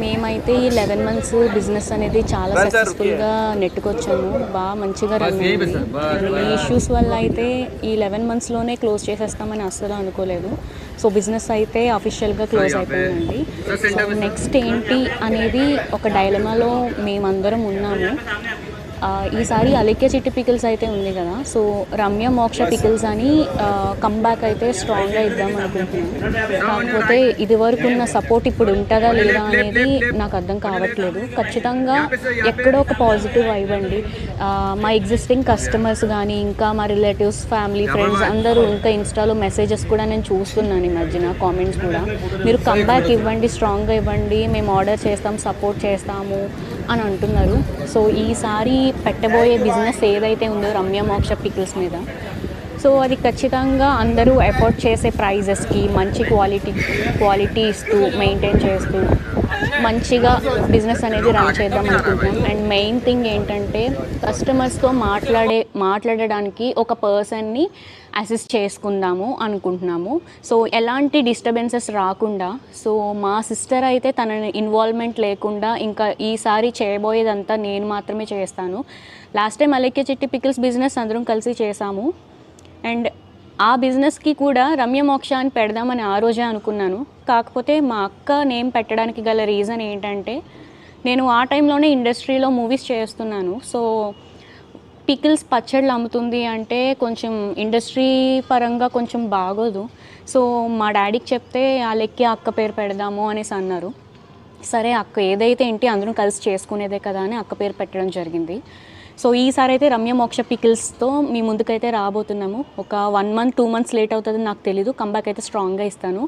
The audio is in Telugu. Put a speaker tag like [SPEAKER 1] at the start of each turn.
[SPEAKER 1] మేమైతే ఈ లెవెన్ మంత్స్ బిజినెస్ అనేది చాలా సక్సెస్ఫుల్గా నెట్టుకొచ్చాము. బాగా మంచిగా రన్ అయింది ఈ ఇష్యూస్ వల్ల అయితే ఈ లెవెన్ మంత్స్లోనే క్లోజ్ చేసేస్తామని అస్సలు అనుకోలేదు. సో బిజినెస్ అయితే అఫీషియల్గా క్లోజ్ అయిపోయిందండి. సో నెక్స్ట్ ఏంటి అనేది ఒక డైలమాలో మేమందరం ఉన్నాము. ఈసారి అలెక్య చిట్టి పికిల్స్ అయితే ఉంది కదా. సో రమ్య మోక్ష పికిల్స్ అని కంబ్యాక్ అయితే స్ట్రాంగ్గా ఇద్దాం అనుకుంటున్నాను. కాకపోతే ఇది వరకు ఉన్న సపోర్ట్ ఇప్పుడు ఉంటుందా లేదా అనేది నాకు అర్థం కావట్లేదు. ఖచ్చితంగా ఎక్కడో ఒక పాజిటివ్ ఇవ్వండి మా ఎగ్జిస్టింగ్ కస్టమర్స్ కానీ ఇంకా మా రిలేటివ్స్ ఫ్యామిలీ ఫ్రెండ్స్ అందరూ ఇంకా ఇన్స్టాలో మెసేజెస్ కూడా నేను చూస్తున్నాను ఈ మధ్యన కామెంట్స్ కూడా. మీరు కంబ్యాక్ ఇవ్వండి స్ట్రాంగ్గా ఇవ్వండి మేము ఆర్డర్ చేస్తాం సపోర్ట్ చేస్తాము. అని అంటున్నారు. సో ఈసారి పెట్టబోయే బిజినెస్ ఏదైతే ఉందో రమ్య మోక్ష పికిల్స్ మీద సో అది ఖచ్చితంగా అందరూ ఎఫోర్డ్ చేసే ప్రైజెస్కి మంచి క్వాలిటీ క్వాలిటీ ఇస్తూ మెయింటైన్ చేస్తూ మంచిగా బిజినెస్ అనేది రన్ చేద్దాం అనుకుంటున్నాం. అండ్ మెయిన్ థింగ్ ఏంటంటే కస్టమర్స్తో మాట్లాడే మాట్లాడడానికి ఒక పర్సన్ని అసిస్ట్ చేసుకుందాము అనుకుంటున్నాము. సో ఎలాంటి డిస్టర్బెన్సెస్ రాకుండా సో మా సిస్టర్ అయితే తన ఇన్వాల్వ్మెంట్ లేకుండా ఇంకా ఈసారి చేయబోయేదంతా నేను మాత్రమే చేస్తాను. లాస్ట్ టైం అలెక్య చిట్టి పికిల్స్ బిజినెస్ అందరం కలిసి చేసాము. అండ్ ఆ బిజినెస్కి కూడా రమ్య మోక్ష అని పెడదామని ఆ రోజే అనుకున్నాను. కాకపోతే మా అక్క నేమ్ పెట్టడానికి గల రీజన్ ఏంటంటే నేను ఆ టైంలోనే ఇండస్ట్రీలో మూవీస్ చేస్తున్నాను. సో పికిల్స్ పచ్చళ్ళు అమ్ముతుంది అంటే కొంచెం ఇండస్ట్రీ పరంగా కొంచెం బాగోదు. సో మా డాడీకి చెప్తే ఆ లెక్కి అక్క పేరు పెడదాము అనేసి అన్నారు. సరే అక్క ఏదైతే ఏంటి అందరం కలిసి చేసుకునేదే కదా అని అక్క పేరు పెట్టడం జరిగింది. సో ఈసారి అయితే రమ్య మోక్ష పికిల్స్తో మీ ముందుకైతే రాబోతున్నాము. ఒక one month two months late అవుతుంది నాకు తెలీదు. కంబ్యాక్ అయితే స్ట్రాంగ్గా ఇస్తాను.